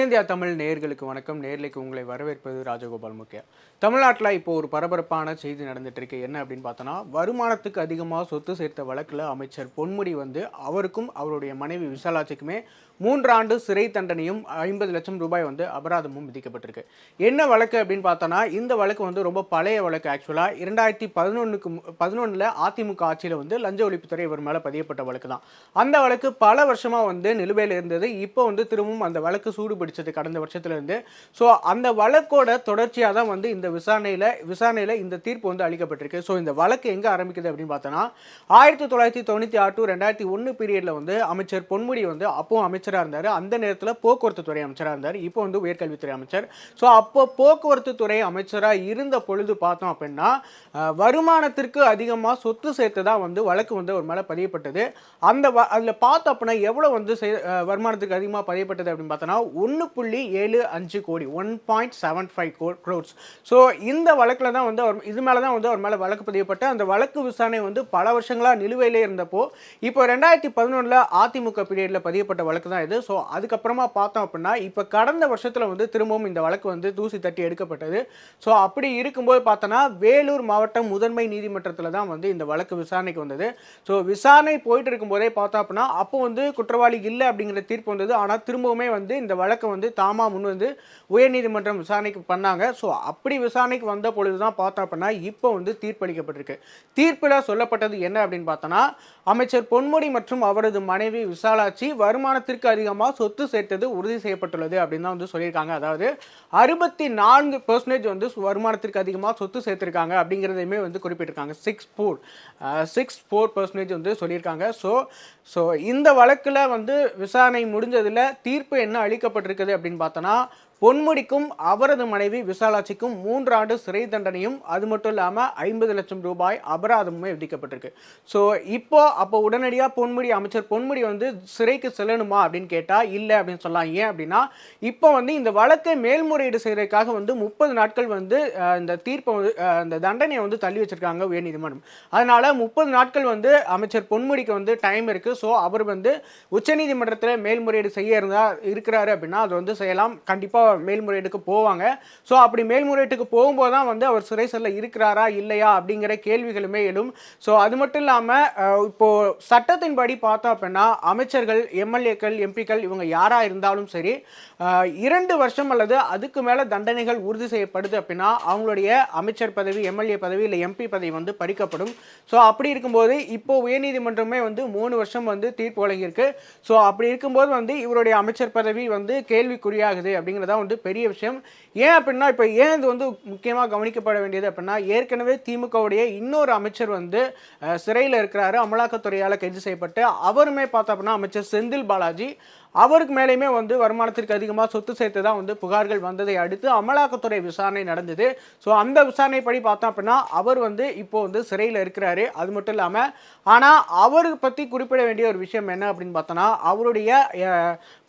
India Tamil நேர்களுக்கு வணக்கம். நேர்லைக்கு உங்களை வரவேற்பது ராஜகோபால் முக்கியா. தமிழ்நாட்டில் இப்போ ஒரு பரபரப்பான செய்தி நடந்துட்டு இருக்கு என்ன அப்படின்னு பார்த்தோன்னா வருமானத்துக்கு அதிகமாக சொத்து சேர்த்த வழக்கில் அமைச்சர் பொன்முடி வந்து அவருக்கும் அவருடைய மனைவி விசாலாட்சிக்குமே மூன்றாண்டு சிறை தண்டனையும் ஐம்பது லட்சம் ரூபாய் வந்து அபராதமும் விதிக்கப்பட்டிருக்கு. என்ன வழக்கு அப்படின்னு பார்த்தோன்னா இந்த வழக்கு வந்து ரொம்ப பழைய வழக்கு ஆக்சுவலாக இரண்டாயிரத்தி பதினொன்றுக்கு பதினொன்றில் அதிமுக ஆட்சியில் வந்து லஞ்ச ஒழிப்புத்துறை இவர் மேலே பதியப்பட்ட வழக்கு தான் அந்த வழக்கு பல வருஷமாக வந்து நிலுவையில் இருந்தது. இப்போ வந்து திரும்பவும் அந்த வழக்கு சூடு பிடிச்சது கடந்த வருஷத்துல இருந்து ஸோ அந்த வழக்கோட தொடர்ச்சியாக தான் வந்து இந்த விசாரணையில் விசாரணையில் இந்த தீர்ப்பு வந்து அளிக்கப்பட்டிருக்கு. ஸோ இந்த வழக்கு எங்கே ஆரம்பிக்குது அப்படின்னு பார்த்தோன்னா ஆயிரத்தி தொள்ளாயிரத்தி தொண்ணூற்றி ஆறு டு ரெண்டாயிரத்தி ஒன்று பீரியடில் வந்து அமைச்சர் பொன்முடி வந்து அப்போ அமைச்சராக இருந்தார். அந்த நேரத்தில் போக்குவரத்து துறை அமைச்சராக இருந்தார். இப்போ வந்து உயர்கல்வித்துறை அமைச்சர். ஸோ அப்போ போக்குவரத்து துறை அமைச்சராக இருந்த பொழுது பார்த்தோம் அப்படின்னா வருமானத்திற்கு அதிகமாக சொத்து சேர்த்து தான் வந்து வழக்கு வந்து ஒரு மேலே பதியப்பட்டது. அந்த வ அதில் பார்த்தோம் அப்படின்னா எவ்வளோ வந்து வருமானத்துக்கு அதிகமாக பதியப்பட்டது அப்படின்னு பார்த்தோன்னா ஒன்று புள்ளி ஏழு அஞ்சு கோடி ஒன் பாயிண்ட் செவன் ஃபைவ் கோ க்ரோட்ஸ் ஸோ இந்த வழக்கில் தான் வந்து அவர் இது மேலே தான் வந்து அவர் மேலே வழக்கு பதியப்பட்ட அந்த வழக்கு விசாரணை வந்து பல வருஷங்களாக நிலுவையிலே இருந்தப்போ இப்போ ரெண்டாயிரத்தி பதினொன்றில் அதிமுக பீரியடில் பதியப்பட்ட வழக்கு தான் இது. ஸோ அதுக்கப்புறமா பார்த்தோம் அப்படின்னா இப்போ கடந்த வருஷத்தில் வந்து திரும்பவும் இந்த வழக்கு வந்து தூசி தட்டி எடுக்கப்பட்டது. ஸோ அப்படி இருக்கும்போது பார்த்தோன்னா வேலூர் மாவட்டம் முதன்மை நீதிமன்றத்தில் தான் வந்து இந்த வழக்கு விசாரணைக்கு வந்தது. ஸோ விசாரணை போயிட்டு இருக்கும்போதே பார்த்தோம் அப்படின்னா அப்போ வந்து குற்றவாளி இல்லை அப்படிங்கிற தீர்ப்பு வந்தது. ஆனால் திரும்பவுமே வந்து இந்த வழக்கு வந்து தாமா முன் வந்து உயர்நீதிமன்றம் விசாரணைக்கு பண்ணாங்க. ஸோ அப்படி விசாரணைக்கு வந்த பொழுது தான் பார்த்தோம் அப்படின்னா இப்போ வந்து தீர்ப்பளிக்கப்பட்டிருக்கு. தீர்ப்பில் சொல்லப்பட்டது என்ன அப்படின்னு பார்த்தோன்னா அமைச்சர் பொன்முடி மற்றும் அவரது மனைவி விசாலாட்சி வருமானத்திற்கு அதிகமாக சொத்து சேர்த்தது உறுதி செய்யப்பட்டுள்ளது அப்படின்னு தான் வந்து சொல்லியிருக்காங்க. அதாவது அறுபத்தி நான்கு பெர்சன்டேஜ் வந்து வருமானத்திற்கு அதிகமாக சொத்து சேர்த்துருக்காங்க அப்படிங்கிறதையுமே வந்து குறிப்பிட்டிருக்காங்க. Six four six four percentage வந்து சொல்லியிருக்காங்க. ஸோ ஸோ இந்த வழக்கில் வந்து விசாரணை முடிஞ்சதில் தீர்ப்பு என்ன அளிக்கப்பட்டிருக்கு இருக்குது அப்படின்னு பார்த்தோன்னா பொன்முடிக்கும் அவரது மனைவி விசாலாட்சிக்கும் மூன்று ஆண்டு சிறை தண்டனையும் அது மட்டும் இல்லாமல் ஐம்பது லட்சம் ரூபாய் அபராதமுமே விதிக்கப்பட்டிருக்கு. ஸோ இப்போ அப்போ உடனடியாக பொன்முடி அமைச்சர் பொன்முடி வந்து சிறைக்கு செல்லணுமா அப்படின்னு கேட்டால் இல்லை அப்படின்னு சொல்லலாம் ஏன் அப்படின்னா இப்போ வந்து இந்த வழக்கை மேல்முறையீடு செய்கிறதுக்காக வந்து முப்பது நாட்கள் வந்து இந்த தீர்ப்பை வந்து இந்த தண்டனையை வந்து தள்ளி வச்சிருக்காங்க உயர்நீதிமன்றம். அதனால் முப்பது நாட்கள் வந்து அமைச்சர் பொன்முடிக்கு வந்து டைம் இருக்குது ஸோ அவர் வந்து உச்சநீதிமன்றத்தில் மேல்முறையீடு செய்ய இருந்தால் இருக்கிறாரு அப்படின்னா அது வந்து செய்யலாம். கண்டிப்பாக மேல்முறையீடுக்கு போவாங்க. ஸோ அப்படி மேல்முறையீட்டுக்கு போகும்போது தான் வந்து அவர் சிறை செல்ல இருக்கிறாரா இல்லையா அப்படிங்கிற கேள்விகளுமே எழும். ஸோ அது மட்டும் இல்லாமல் இப்போது சட்டத்தின்படி பார்த்தோம் அப்படின்னா அமைச்சர்கள் எம்எல்ஏக்கள் எம்பிக்கள் இவங்க யாராக இருந்தாலும் சரி இரண்டு வருஷம் அல்லது அதுக்கு மேலே தண்டனைகள் உறுதி செய்யப்படுது அப்படின்னா அவங்களுடைய அமைச்சர் பதவி எம்எல்ஏ பதவி இல்லை எம்பி பதவி வந்து பறிக்கப்படும். ஸோ அப்படி இருக்கும்போது இப்போ உயர்நீதிமன்றமே வந்து மூணு வருஷம் வந்து தீர்ப்பு வழங்கியிருக்கு. ஸோ அப்படி இருக்கும்போது வந்து இவருடைய அமைச்சர் பதவி வந்து கேள்விக்குறியாகுது அப்படிங்கிறதா வந்து பெரிய விஷயம். ஏன் அப்படின்னா இப்போ ஏன் இது வந்து முக்கியமாக கவனிக்கப்பட வேண்டியது அப்படின்னா ஏற்கனவே திமுகவுடைய இன்னொரு அமைச்சர் வந்து சிறையில் இருக்கிறாரு. அமலாக்கத்துறையால் கைது செய்யப்பட்டு அவருமே பார்த்தோம் அப்படின்னா அமைச்சர் செந்தில் பாலாஜி அவருக்கு மேலேயுமே வந்து வருமானத்திற்கு அதிகமாக சொத்து சேர்த்து தான் வந்து புகார்கள் வந்ததை அடுத்து அமலாக்கத்துறை விசாரணை நடந்தது. ஸோ அந்த விசாரணைப்படி பார்த்தோம் அப்படின்னா அவர் வந்து இப்போ வந்து சிறையில் இருக்கிறாரு. அது மட்டும் இல்லாமல் ஆனால் அவருக்கு பற்றி குறிப்பிட வேண்டிய ஒரு விஷயம் என்ன அப்படின்னு பார்த்தோன்னா அவருடைய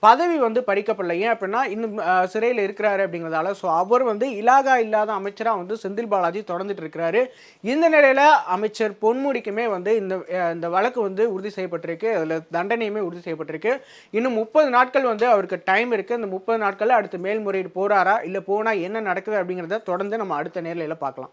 பதவி வந்து பறிக்கப்படல. ஏன் அப்படின்னா இன்னும் சிறையில் இருக்கிறாரு அப்படிங்கிறதால. ஸோ அவர் வந்து இலாகா இல்லாத அமைச்சராக வந்து செந்தில் பாலாஜி தொடர்ந்துட்டு இருக்கிறாரு. இந்த நிலையில் அமைச்சர் பொன்முடிக்குமே வந்து இந்த இந்த வழக்கு வந்து உறுதி செய்யப்பட்டிருக்கு. அதில் தண்டனையுமே உறுதி செய்யப்பட்டிருக்கு. இன்னும் முப்பது முப்பது நாட்கள் வந்து அவருக்கு டைம் இருக்குது இந்த முப்பது நாட்களில் அடுத்து மேல்முறையீடு போகிறாரா இல்லை போனால் என்ன நடக்குது அப்படிங்கிறத தொடர்ந்து நம்ம அடுத்த நேரில் பார்க்கலாம்.